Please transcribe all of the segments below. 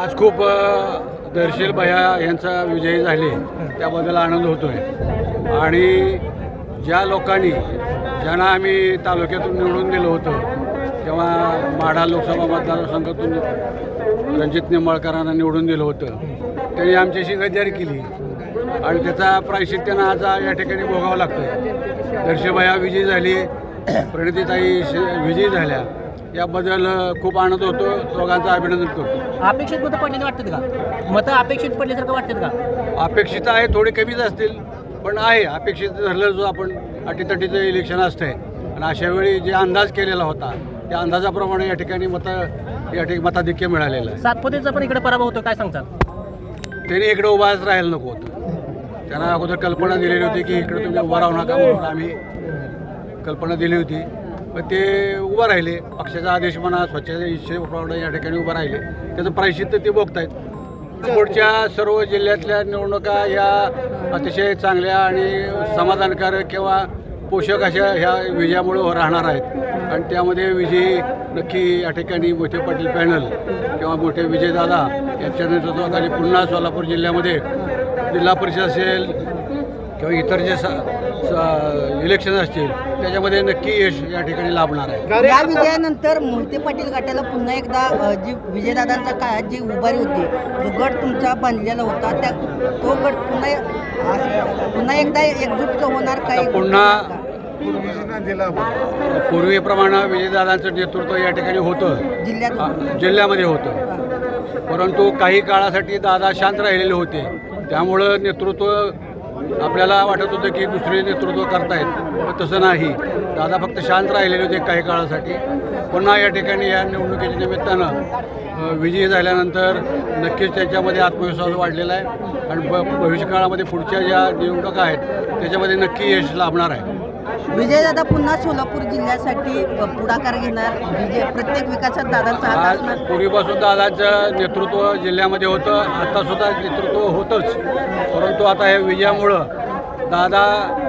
आज खूप दर्शील भया यांचा विजयी झाले. त्याबद्दल आनंद होतोय. आणि ज्या लोकांनी ज्यांना आम्ही तालुक्यातून निवडून दिलं होतं तेव्हा माढा लोकसभा मतदारसंघातून रणजित निंबाळकरांना निवडून दिलं होतं. त्यांनी आमच्याशी गद्दारी केली. आणि त्याचा प्रायश्चित त्यांना आज या ठिकाणी भोगावं लागतं दर्शीभया विजयी झाली. प्रणितीताई श- विजयी झाल्या. याबद्दल खूप आनंद होतो. दोघांचं अभिनंदन करतो. अपेक्षित मतं पडलेली वाटतात का? मतं अपेक्षित पडल्यासारखं वाटतात का? अपेक्षित आहे थोडी कमीच असतील पण आहे. अपेक्षित धरलं जो आपण अटीतटीचं इलेक्शन असतंय. आणि अशा वेळी जे अंदाज केलेला होता त्या अंदाजाप्रमाणे या ठिकाणी मतं या ठिकाणी मताधिक्य मिळालेलं आहे. सातपुतेचा पण इकडे पराभव होतो काय सांगतात त्यांनी इकडे उभाच राहायला नको होतं. त्यांना अगोदर कल्पना दिलेली होती की इकडे तुम्ही उभा राहू नका म्हणून आम्ही कल्पना दिली होती. ते उभं राहिले. पक्षाचा आदेश म्हणा स्वच्छतेच्या इच्छेप्रमाणे या ठिकाणी उभं राहिले. त्याचं प्रायश्चित्त ते बघतायत पुढच्या सर्व जिल्ह्यातल्या निवडणुका या अतिशय चांगल्या आणि समाधानकारक किंवा पोषक अशा ह्या विजयामुळे राहणार आहेत. आणि त्यामध्ये विजयी नक्की या ठिकाणी मोठे पाटील पॅनल किंवा मोठे विजयदादा यांच्या नेतृत्वाखाली पुन्हा सोलापूर जिल्ह्यामध्ये जिल्हा परिषद असेल किंवा इतर जे स- स- इलेक्शन असतील त्याच्यामध्ये नक्की यश या ठिकाणी लाभणार आहे. या विजयानंतर मोहिते पाटील गटाला पुन्हा एकदा अ, जी विजयदादांच्या काळात जी उभारी होती जो गट तुमचा बांधलेला होता. त्या तो गट पुन्हा अस- पुन्हा एकदा एकजूट होणार आता काही पुन्हा पूर्वीप्रमाणे विजयदादांचं नेतृत्व या ठिकाणी होतं. जिल्ह्यात आ, जिल्ह्यामध्ये होतं. परंतु काही काळासाठी दादा शांत राहिलेले होते. त्यामुळं नेतृत्व आपल्याला वाटत होतं की दुसरे नेतृत्व करतायत पण तसं नाही. दादा फक्त शांत राहिलेले होते काही काळासाठी. पुन्हा या ठिकाणी या निवडणुकीच्या निमित्तानं विजयी झाल्यानंतर नक्कीच त्यांच्यामध्ये आत्मविश्वास वाढलेला आहे. आणि ब भविष्यकाळामध्ये पुढच्या ज्या निवडणुका आहेत त्याच्यामध्ये नक्की यश लाभणार आहे. विजयदादा पुन्हा सोलापूर जिल्ह्यासाठी पुढाकार घेणार. विजय प्रत्येक विकासात दादांचा हात आज असणार. पूर्वीपासून दादाचं नेतृत्व जिल्ह्यामध्ये होतं आता सुद्धा नेतृत्व होतंच. परंतु आता या विजयामुळं दादा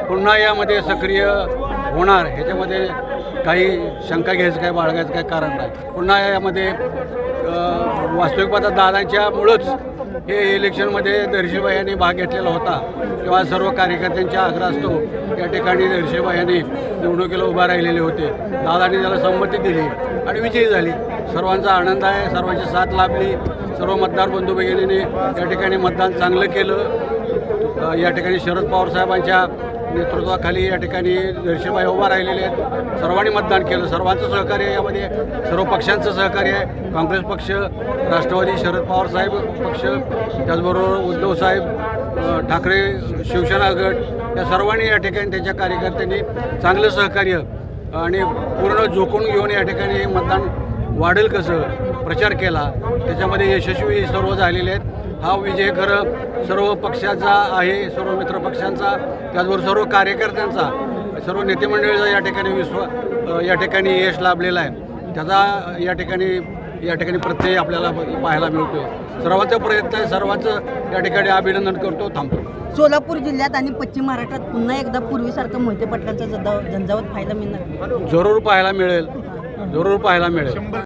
पुन्हा यामध्ये सक्रिय होणार. ह्याच्यामध्ये काही शंका घ्यायचं काय बाळगायचं काय कारण नाही. पुन्हा यामध्ये वास्तविक दादांच्यामुळंच हे इलेक्शनमध्ये दर्शीबाई यांनी भाग घेतलेला होता. तेव्हा सर्व कार्यकर्त्यांच्या आग्रहास्तव या ठिकाणी दर्शीबाई यांनी निवडणुकीला उभा राहिलेले होते. दादांनी त्याला संमती दिली आणि विजयी झाली. सर्वांचा आनंद आहे सर्वांची साथ लाभली. सर्व मतदार बंधू भगिनींनी या ठिकाणी मतदान चांगलं केलं. या ठिकाणी शरद पवार साहेबांच्या नेतृत्वाखाली या ठिकाणी नरसिंहबाई उभा राहिलेले आहेत. सर्वांनी मतदान केलं. सर्वांचं सहकार्य आहे यामध्ये सर्व पक्षांचं सहकार्य आहे. काँग्रेस पक्ष राष्ट्रवादी शरद पवार साहेब पक्ष त्याचबरोबर उद्धव साहेब ठाकरे शिवसेना गट या सर्वांनी या ठिकाणी त्यांच्या कार्यकर्त्यांनी चांगलं सहकार्य आणि पूर्ण झोकून घेऊन या ठिकाणी मतदान वाढेल कसं प्रचार केला. त्याच्यामध्ये यशस्वी सर्व झालेले आहेत. हा विजय खरं सर्व पक्षाचा आहे सर्व मित्र पक्षांचा त्याचबरोबर सर्व कार्यकर्त्यांचा सर्व नेते मंडळीचा या ठिकाणी विश्व या ठिकाणी यश लाभलेला आहे. त्याचा या ठिकाणी या ठिकाणी प्रत्यय आपल्याला पाहायला मिळतोय. सर्वांचा प्रयत्न आहे सर्वांचं या ठिकाणी अभिनंदन करतो थांबतो. सोलापूर जिल्ह्यात आणि पश्चिम महाराष्ट्रात पुन्हा एकदा पूर्वीसारखं मोहिते पाटलांचा झंझाव- झंझावत पाहायला मिळणार? जरूर पाहायला मिळेल. जरूर पाहायला मिळेल.